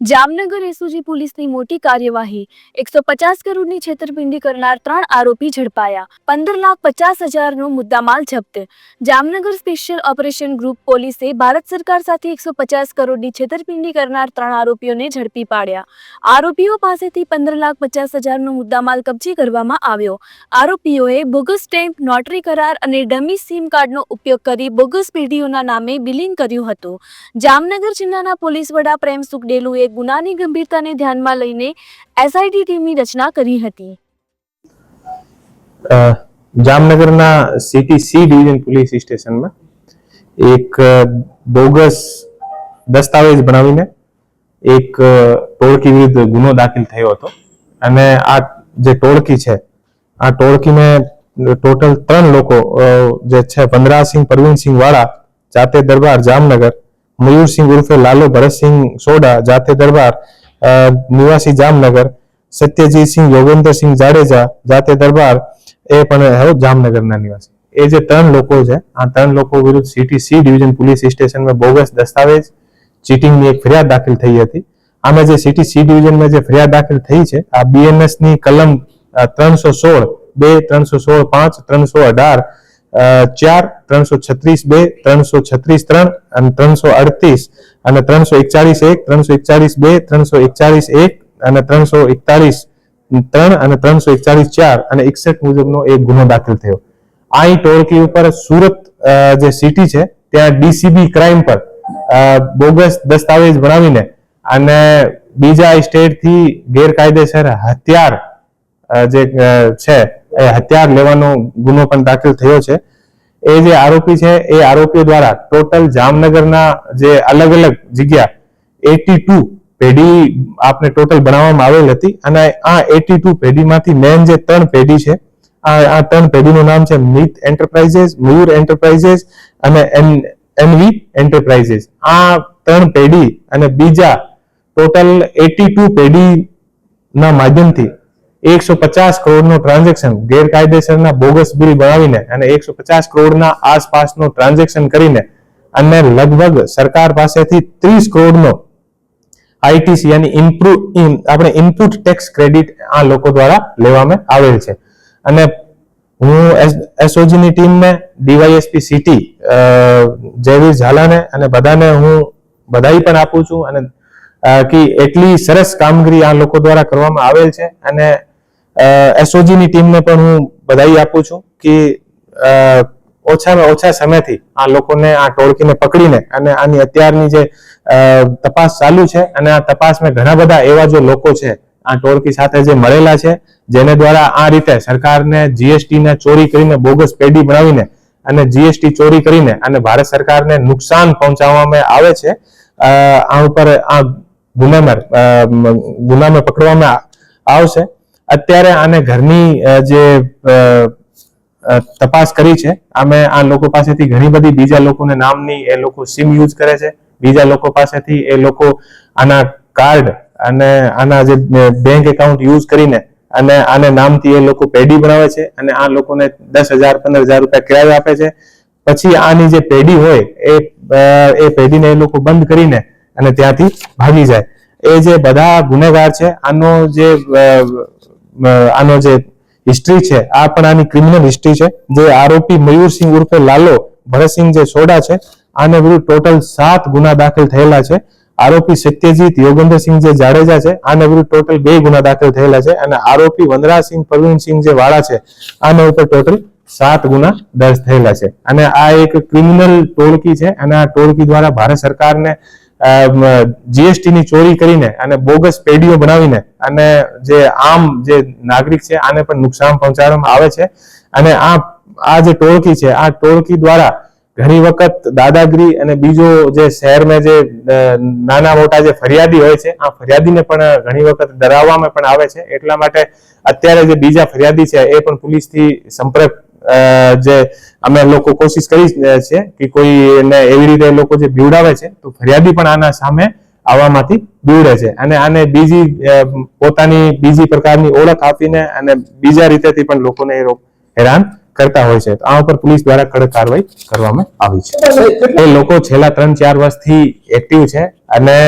Jamnagar SOG પોલીસની મોટી કાર્યવાહી. એકસો પચાસ કરોડની છેતરપિંડી કરનાર ત્રણ આરોપી ઝડપાયા. પંદર લાખ પચાસ હજારનો મુદ્દામાલ જપ્ત. જામનગર સ્પેશિયલ ઓપરેશન ગ્રુપ પોલીસે ભારત સરકાર સાથે એકસો પચાસ કરોડની છેતરપિંડી કરનાર ત્રણ આરોપીઓને ઝડપી પાડ્યા. આરોપીઓ પાસેથી પંદર લાખ પચાસ હજારનો મુદ્દામાલ કબજે કરવામાં આવ્યો. આરોપીઓએ બોગસ સ્ટેમ્પ, નોટરી કરાર અને ડમી સિમ કાર્ડનો ઉપયોગ કરી બોગસ પેઢીઓના નામે બિલિંગ કર્યું હતું. જામનગર જિલ્લાના પોલીસ વડા પ્રેમ સુખડેલુએ ગુનાની ગંભીરતાને ધ્યાનમાં લઈને એસઆઈટી ટીમની રચના કરી હતી. જામનગરના સિટી સી ડિવિઝન પોલીસ સ્ટેશનમાં એક બોગસ દસ્તાવેજ બનાવીને એક ટોળકી વિરુદ્ધ ગુનો દાખલ થયો હતો. અને આ જે ટોળકી છે, આ ટોળકીને ટોટલ ત્રણ લોકો જે છે, વનરાજસિંહ, પરવીનસિંહ વાળા, જાતે દરબાર જામનગર મયુરસિંહ ઉર્ફે લાલો ભરતસિંહ સોડા જાતે દરબાર નિવાસી જામનગર, સત્યજીતસિંહ, યોગેન્દ્રસિંહ જાડેજા જાતે દરબાર, એ પણ જામનગરના નિવાસી. એ જે ત્રણ લોકો છે, આ ત્રણ લોકો વિરુદ્ધ સિટી સી ડિવિઝન પોલીસ સ્ટેશનમાં બોગસ દસ્તાવેજ, ચીટિંગની એક ફરિયાદ દાખલ થઈ હતી. આમાં જે સિટી સી ડિવિઝનમાં જે ફરિયાદ દાખલ થઈ છે, આ બીએનએસની કલમ ત્રણસો સોળ, બે, ત્રણસો સોળ, પાંચ, ત્રણસો અઢાર ચાર, ત્રણસો છત્રીસ બે, ત્રણસો છત્રીસ ત્રણ અને ત્રણસો અડતીસ. અને ત્રણસો એકચાળીસ એક, ત્રણસો એકચાળીસ બે, ત્રણસો એકચાળીસ એક અને ત્રણસો એકતાલીસ ત્રણ અને ત્રણસો એકચાળીસ ચાર અને એકસઠ મુજબનો એક ગુનો દાખલ થયો. ઈ ટોળકી ઉપર સુરત જે સિટી છે, ત્યાં ડીસીબી ક્રાઇમ પર બોગસ દસ્તાવેજ બનાવીને અને બીજા સ્ટેટથી ગેરકાયદેસર હથિયાર જે છે, એ હથિયાર લેવાનો ગુનો પણ દાખલ થયો છે. એ જે આરોપી છે, એ આરોપીઓ દ્વારા ટોટલ જામનગરના જે અલગ અલગ જગ્યા, એટી ટુ પેઢી આપને ટોટલ બનાવવામાં આવેલ હતી અને આ એટી ટુ પેઢીમાંથી મેન જે ત્રણ પેઢી છે, આ આ ત્રણ પેઢીનું નામ છે મિત એન્ટરપ્રાઇઝેસ, મયુર એન્ટરપ્રાઇઝેસ અને એન, એનવી એન્ટરપ્રાઇઝેસ. આ ત્રણ પેઢી અને બીજા ટોટલ એટી ટુ પેઢીના માધ્યમથી એકસો પચાસ કરોડનું ટ્રાન્ઝેક્શન ગેરકાયદેસરના બોગસ બિલ બનાવીને અને એકસો પચાસ કરોડના આસપાસનું ટ્રાન્ઝેક્શન કરીને અને લગભગ સરકાર પાસેથી ત્રીસ કરોડનો આઈટીસી યાની ઇમ્પ્રુવ આપણે ઇનપુટ ટેક્સ ક્રેડિટ આ લોકો દ્વારા લેવામાં આવેલ છે. અને હું એસઓજીની ટીમને ડીવાયએસપી સિટી જયવીર ઝાલાને અને બધાને હું બધાઈ પણ આપું છું અને કે એટલી સરસ કામગીરી આ લોકો દ્વારા કરવામાં આવેલ છે અને એસઓજી ની ટીમને પણ હું બધાઈ આપું છું કે ઓછામાં ઓછા સમયથી આ લોકોને આ ટોળકીને પકડીને અને આની અત્યારની જે તપાસ ચાલુ છે અને આ તપાસમાં ઘણા બધા એવા જે લોકો છે, આ ટોળકી સાથે જે મળેલા છે, જેને દ્વારા આ રીતે સરકારને જીએસટી ને ચોરી કરીને બોગસ પેઢી બનાવીને અને જીએસટી ચોરી કરીને અને ભારત સરકારને નુકસાન પહોંચાડવામાં આવે છે આ ઉપર આ ગુનામાં ગુનામાં પકડવામાં આવશે. અત્યારે આને ઘરની જે તપાસ કરી છે. અમે આ લોકો પાસેથી ઘણી બધી બીજા લોકોને નામની એ લોકો સિમ યુઝ કરે છે. બીજા લોકો પાસેથી એ લોકો આના કાર્ડ અને આના જે બેંક એકાઉન્ટ યુઝ કરીને અને આને નામથી એ લોકો પેઢી બનાવે છે અને આ લોકોને દસ હજાર, પંદર હજાર રૂપિયા કિરાયો આપે છે. પછી આની જે પેઢી હોય એ એ પેઢીને એ લોકો બંધ કરીને અને ત્યાંથી ભાગી જાય. એ જે બધા ગુનેગાર છે, આનો જે આનો જે હિસ્ટ્રી છે, આ પણ આની ક્રિમિનલ હિસ્ટ્રી છે, જે આરોપી મયુરસિંહ ઉર્ફે લાલો ભરતસિંહ જે સોડા છે, આને વિરુદ્ધ ટોટલ સાત ગુના દાખલ થયેલા છે. આરોપી સત્યજીત યોગેન્દ્રસિંહ જે જાડેજા છે, આને વિરુદ્ધ ટોટલ બે ગુના દાખલ થયેલા છે. અને આરોપી વનરાજસિંહ પ્રવીણસિંહ જે વાળા છે, આના ઉપર ટોટલ સાત ગુના દર્જ થયેલા છે. અને આ એક ક્રિમિનલ ટોળકી છે, અને આ ટોળકી દ્વારા ભારત સરકારને જીએસટી ની ચોરી કરીને અને બોગસ પેઢીઓ બનાવીને અને જે આમ જે નાગરિક છે, આને પણ નુકસાન પહોંચાડવામાં આવે છે. અને આ આ જે ટોળકી છે, આ ટોળકી દ્વારા ઘણી વખત દાદાગીરી અને બીજો જે શહેરમાં જે નાના મોટા જે ફરિયાદી હોય છે, આ ફરિયાદીને પણ ઘણી વખત ડરાવવામાં પણ આવે છે. એટલા માટે અત્યારે જે બીજા ફરિયાદી છે, એ પણ પોલીસથી સંપર્ક જે અમે લોકો કોશિશ કરી છે કે કોઈ એને એવી રીતે લોકો જે બીવડાવે છે, તો ફરિયાદી પણ આના સામે આવવામાંથી બીવડે છે. અને આને બીજી પોતાની બીજી પ્રકારની ઓળખ આપીને અને બીજા રીતેથી પણ લોકોને એ હેરાન કરતા હોય છે. આ ઉપર પોલીસ દ્વારા કડક કાર્યવાહી કરવામાં આવી છે. એ લોકો છેલ્લા ત્રણ ચાર વર્ષથી એક્ટિવ છે અને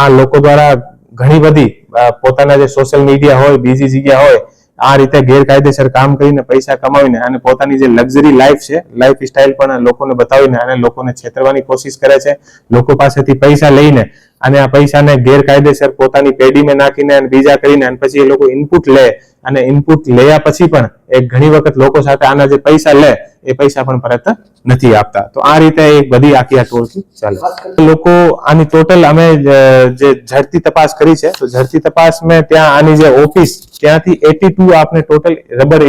આ લોકો દ્વારા ઘણી બધી પોતાના જે સોશિયલ મીડિયા હોય, બીજી જગ્યા હોય આ રીતે ગેરકાયદેસર કામ કરીને પૈસા કમાવીને અને પોતાની જે લક્ઝરી લાઈફ છે લાઈફ સ્ટાઇલ પણ લોકોને બતાવીને અને લોકોને છેતરવાની કોશિશ કરે છે, લોકો પાસેથી પૈસા લઈને અને આ પૈસાને ગેરકાયદેસર પોતાની પેઢીમાં નાખીને અને બીજા કરીને અને પછી એ લોકો ઇનપુટ લે અને ઇનપુટ લેયા પછી પણ એ ઘણી વખત લોકો સાથે આના જે પૈસા લે, એ પૈસા પણ પરત નથી આપતા. તો આ રીતે એક બધી આખી આ ટોળકી ચાલે. લોકો આની ટોટલ અમે જે ઝડપી તપાસ કરી છે, તો ઝડપી તપાસ મેં ત્યાં આની જે ઓફિસ ત્યાંથી એટી ટુ આપને ટોટલ રબર